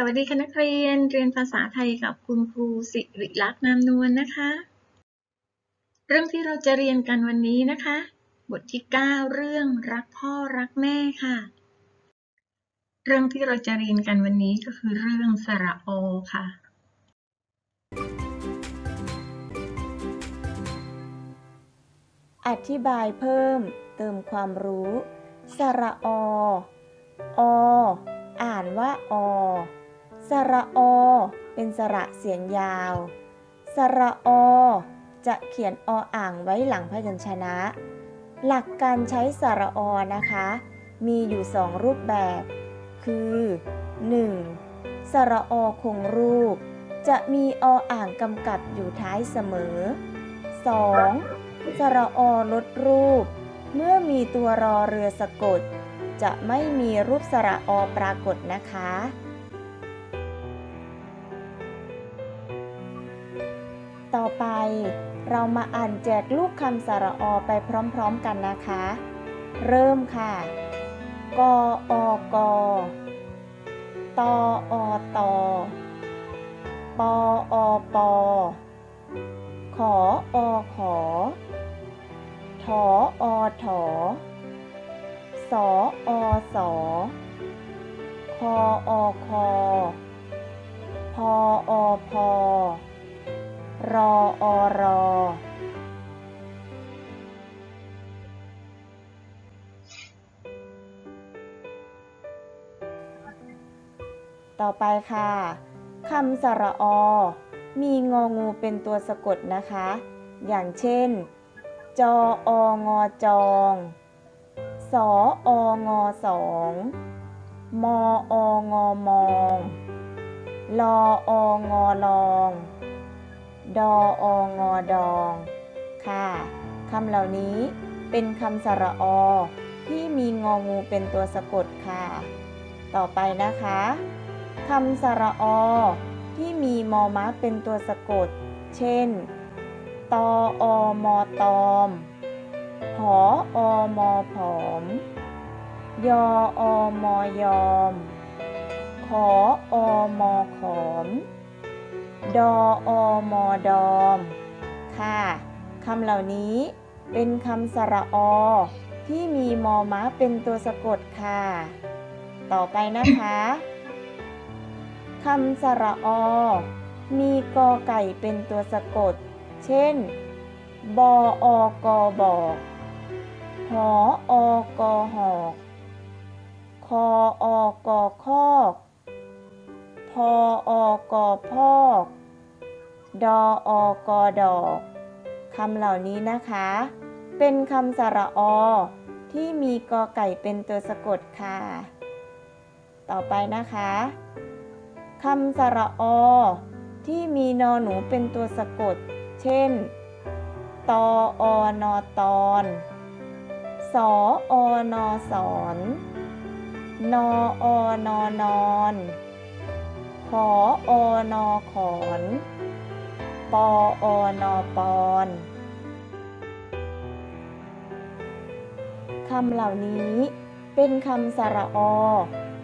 สวัสดีค่ะนักเรียน เรียนภาษาไทยกับคุณครูสิริลักษณ์นามนวลนะคะ เรื่องที่เราจะเรียนกันวันนี้นะคะ บทที่ 9 เรื่องรักพ่อรักแม่ค่ะ เรื่องที่เราจะเรียนกันวันนี้ก็คือเรื่องสระโอค่ะ อธิบายเพิ่ม เติมความรู้ สระอออ่านว่าอ สระอ เป็นสระเสียงยาว สระอ จะเขียนออ่างไว้หลังพยัญชนะ หลักการใช้สระอนะคะ มีอยู่สองรูปแบบ คือ 1. สระอคงรูป จะมีออ่างกำกับอยู่ท้ายเสมอ 2. สระอลดรูป เมื่อมีตัวรอเรือสะกด จะไม่มีรูปสระอปรากฏนะคะ ต่อไปเรามาอ่านแจกลูกคำสระอไปพร้อมๆกันนะคะ เริ่มค่ะ กออกตออตอปออปอขออข ไปค่ะคำสระอ มีงองูเป็นตัวสะกดนะคะ อย่างเช่น จอองอจองสอองอสองมอองอมองลอองอลอง ดอองอดอง ค่ะคำเหล่านี้เป็นคำสระอ ที่มีงองูเป็นตัวสะกดค่ะ ต่อไปนะคะ คำสระอ ที่มีมอม้าเป็นตัวสะกด เช่น ตออมอตอมผออมอผอม ยออมอยอม ขออมอขอม ดออมอดอม ค่ะคำเหล่านี้เป็นคำสระอ ที่มีมอม้าเป็นตัวสะกดค่ะ ต่อไปนะคะำสระอ มีกอไก่เป็นตัวสะกด เช่น บออกบอกหออกหอกคออกคอกพออกพอกดออกดอกคำเหล่านี้นะคะ เป็นคำสระอ ที่มีกอไก่เป็นตัวสะกดค่ะ ต่อไปนะคะ คำสระอ ที่มีนอหนูเป็นตัวสะกด เช่น ตออนอตอนสออนอสอนนออนอนอนขออนอขอนปออนอปอนคำเหล่านี้เป็นคำสระอ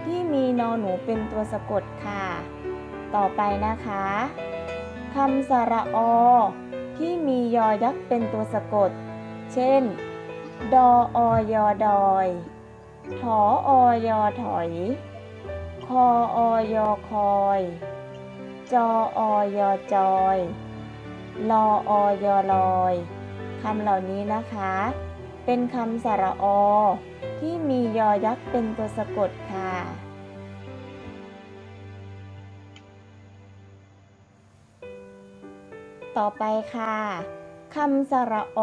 ที่มีนอหนูเป็นตัวสะกดค่ะ ต่อไปนะคะคำสระอ ที่มียอยักษ์เป็นตัวสะกด เช่น ดออยอดอยถออยอถอย คออยอคอย จออยอจอย ลออยอลอย คำเหล่านี้นะคะ เป็นคำสระอ ที่มียอยักษ์เป็นตัวสะกดค่ะ ต่อไปค่ะคำสระอ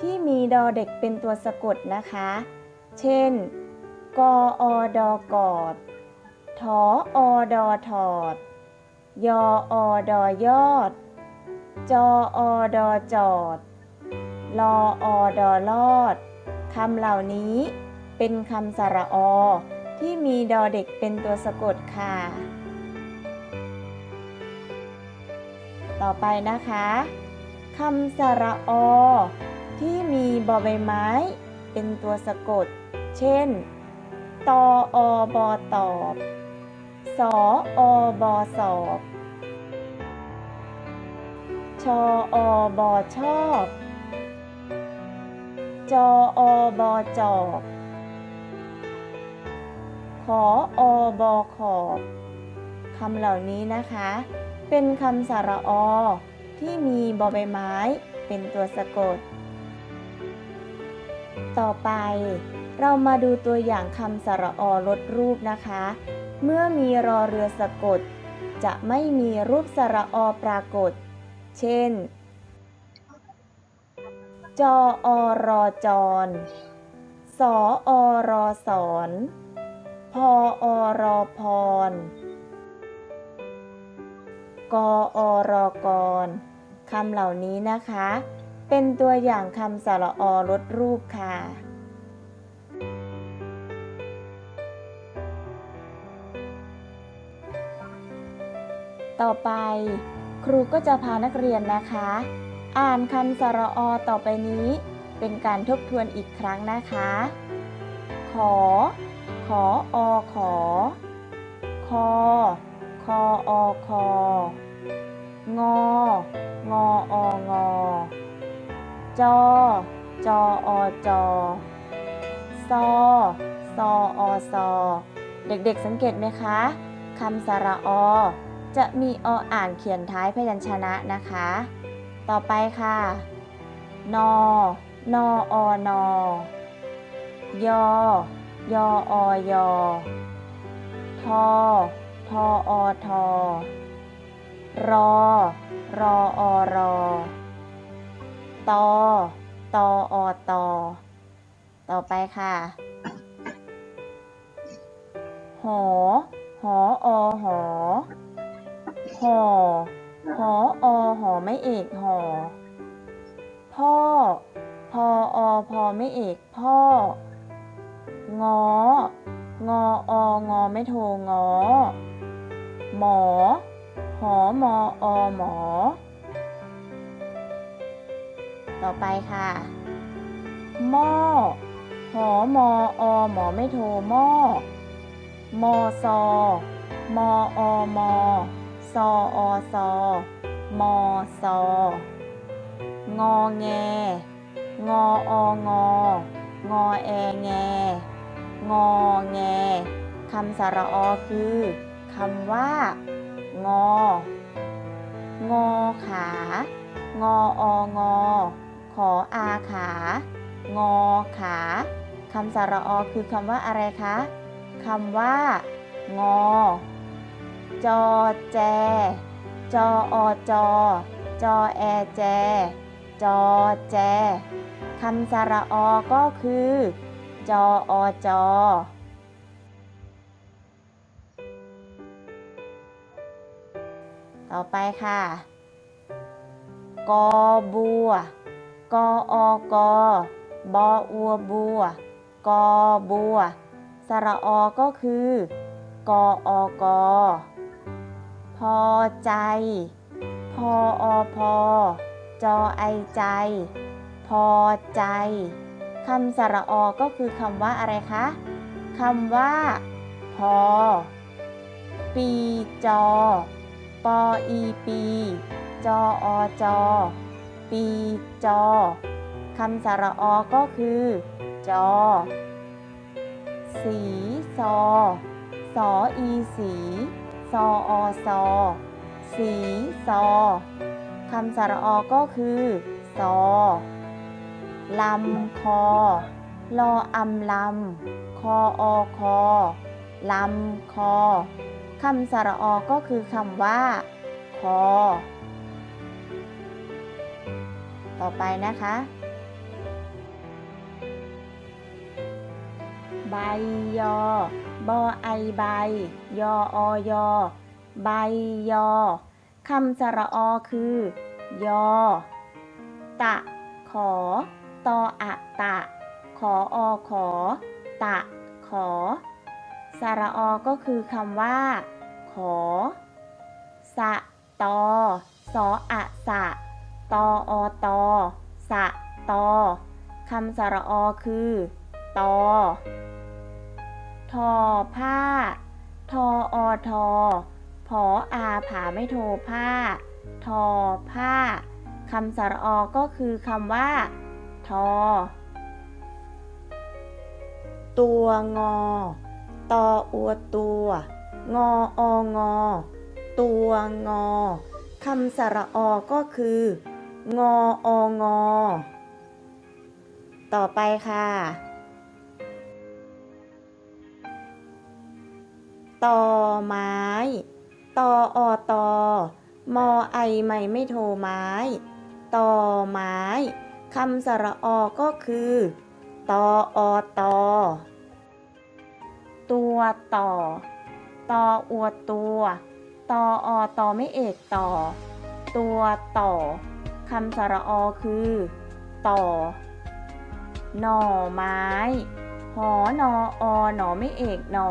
ที่มีดอเด็กเป็นตัวสะกดนะคะ เช่น กออดอกอดถออดอถอด ยออดอยอด จออดอจอด ลออดอลอดคำเหล่านี้เป็นคำสระอ ที่มีดอเด็กเป็นตัวสะกดค่ะ ต่อไปนะคะคำสระอ ที่มีบอใบไม้ เป็นตัวสะกด เช่น ตออบอตอบ สออบอสอบ ชออบอชอบ จออบอจอบขออบอขอบคำเหล่านี้นะคะ เป็นคำสระอที่มีบอใบไม้เป็นตัวสะกด ต่อไปเรามาดูตัวอย่างคำสระอลดรูปนะคะ เมื่อมีรอเรือสะกด จะไม่มีรูปสระอปรากฏ เช่น จออรอจร สออรอสอนพออรอพรกออรอกรคำเหล่านี้นะคะ เป็นตัวอย่างคำสระอลดรูปค่ะต่อไปครูก็จะพานักเรียนนะคะ อ่านคำสระอต่อไปนี้ เป็นการทบทวนอีกครั้งนะคะ ขอ ขออขอ คอ คออคองอ งอองอจอ จออจอซอซออซอเด็กๆสังเกตไหมคะคำสระอ จะมีออ่านเขียนท้ายพยัญชนะนะคะ ต่อไปค่ะ นอนออนอยอยออยทอทออทอรอรออรอตอตออตอต่อไปค่ะหอหออหอหอ หออหอไม่เอกหอ พ่อ พออพอไม่เอก พ่อ งอ งอองอไม่โทงอ หมอ หอมออหมอ ต่อไปค่ะหม้อหอมออหมอไม่โทหม้อมอซอมออมอ ซออซอมอซองอแง งอององอแอแง งอแงคำสระอคือคำว่า งอ งอขา งอองอขออาขา งอขาคำสระอคือคำว่าอะไรคะคำว่า งอ จอแจ จออจอ จอแอแจ จอแจ คำสระอก็คือ จออจอต่อไปค่ะ กอบัว กออกบออัวบัว กอบัว สระอก็คือ กออก พอใจ พออพอจอไอใจ พอใจคำสระอก็คือคำว่าอะไรคะคำว่า พอ ปีจอ ปออีปี จออจอ ปีจอคำสระอก็คือ จอ สีซอสออีสี ซออซอสีซอคำสระอก็คือซอลำคอลออำลำคออคอลำคอคำสระอก็คือคำว่า คอ ต่อไปนะคะ ใบยอ บอไอใบ ยออยอ ใบยอ คำสระอคือ ยอ ตะ ขอ ตออะตะ ขออขอ ตะ ขอ สระอก็คือคำว่า ขอ สะ ตอ สออะสะ ตออตอ สะ ตอ คำสระอคือ ตอ ทอผ้า ทออทอผออาผาไม่โทผ้า ทอผ้าคำสระอก็คือคำว่า ทอ ตัวงอ ตออัวตัว งอองอ ตัวงอคำสระอก็คือ งอองอ ต่อไปค่ะ ตอไม้ ตออตอมอไอไม่ไม่โทไม้ ตอไม้คำสระอก็คือ ตออตอ ตัวต่อ ตออวตัว ตออตอไม่เอกต่อ ตัวต่อคำสระอคือ ต่อ หน่อไม้ หอนออหนอไม่เอกหนอ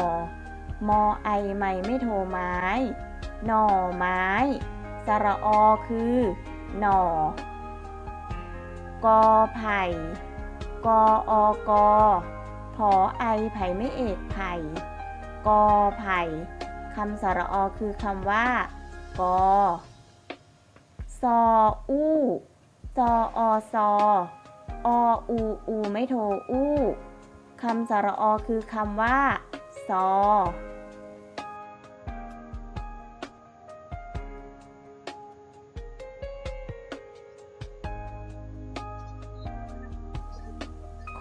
มอไอไม่ไม่โทไม้ หน่อไม้ สระอคือ หน่อ กอไผ่ กออกอผอไอไผ่ไม่เอกไผ่ กอไผ่คำสระอคือคำว่า กอซออู้ซออซอออูอูไม่โทอู้คำสระอคือคำว่า ซอ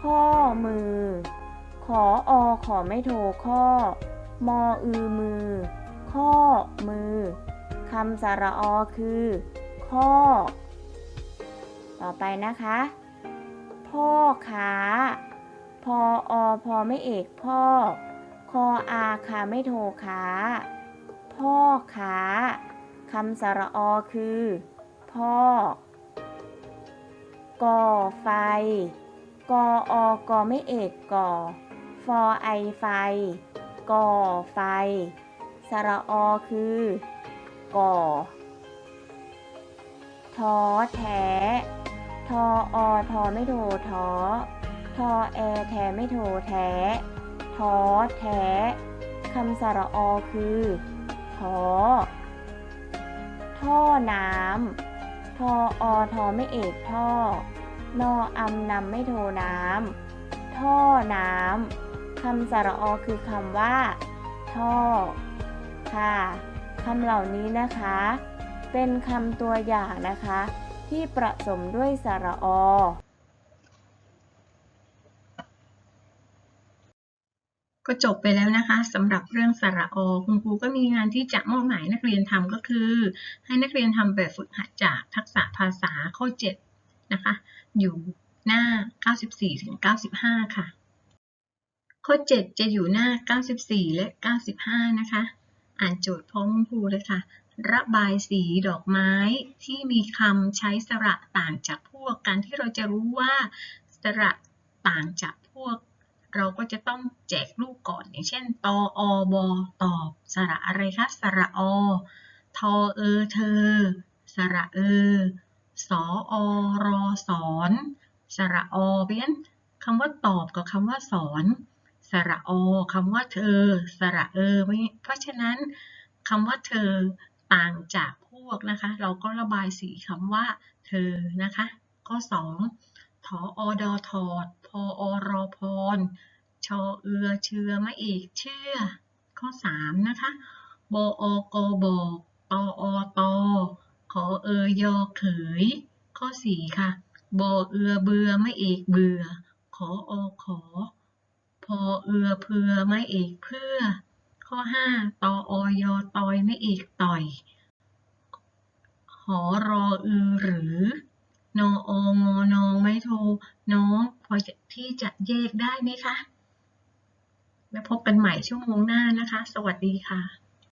ข้อมือ ขออขอไม่โทข้อ มออือมือ ข้อมือคำสระอคือ ข้อ ต่อไปนะคะ พ่อค้าพออพอไม่เอกพ่อ คออาคาไม่โทค้าพ่อค้าคำสระอคือ พ่อก่อไฟ กออกอไม่เอกก่อฟอไอไฟก่อไฟ สระอคือ ก่อทอแท้ทออทอไม่โททอทอแอแทไม่โทแท้ทอแท้คำสระอคือทอท่อน้ำทออทอไม่เอกท่อ นออำนำไม่โทน้ำท่อน้ำคำสระอคือคำว่า ท่อ ค่ะคำเหล่านี้นะคะ เป็นคำตัวอย่างนะคะ ที่ประสมด้วยสระอก็จบไปแล้วนะคะสำหรับเรื่องสระอคุณครูก็มีงานที่จะมอบหมายนักเรียนทำก็คือ ให้นักเรียนทำแบบฝึกหัดจากทักษะภาษาข้อ 7 นะคะ อยู่หน้า 94ถึง95 ค่ะ ข้อ 7 จะอยู่หน้า 94 และ 95 นะคะ อ่านโจทย์พร้อมครูเลยค่ะ ระบายสีดอกไม้ที่มีคำใช้สระต่างจากพวกการที่เราจะรู้ว่าสระต่างจากพวก เราก็จะต้องแจกรูปก่อน อย่างเช่น ตออบอตอบสระอะไรคะ สระอ ทอเออเธอ สระเออ สออรอสอนสระอเพราะฉะนั้นคำว่าตอบกับคำว่าสอน สระอคำว่าเธอ สระเออเพราะฉะนั้นคำว่าเธอต่างจากพวกนะคะ เราก็ระบายสีคำว่าเธอนะคะ ข้อ 2ทออดอถอดพออรอพรชอเอือเชื่อมะเอกเชื่อ ข้อ 3 นะคะบออกบอกตออตอ ขอเอยอเขย ข้อ4ค่ะบอเอือเบือไม่เอกเบื่อ ขออขอ พอเอือเพื่อไม่เอกเพื่อ ข้อ5ตออยอตอยไม่เอกต่อย หอรออือหรือนอองอนองไม่โทน้องพอจะที่จะแยกได้ไหมคะ แล้วพบกันใหม่ชั่วโมงหน้านะคะ สวัสดีค่ะ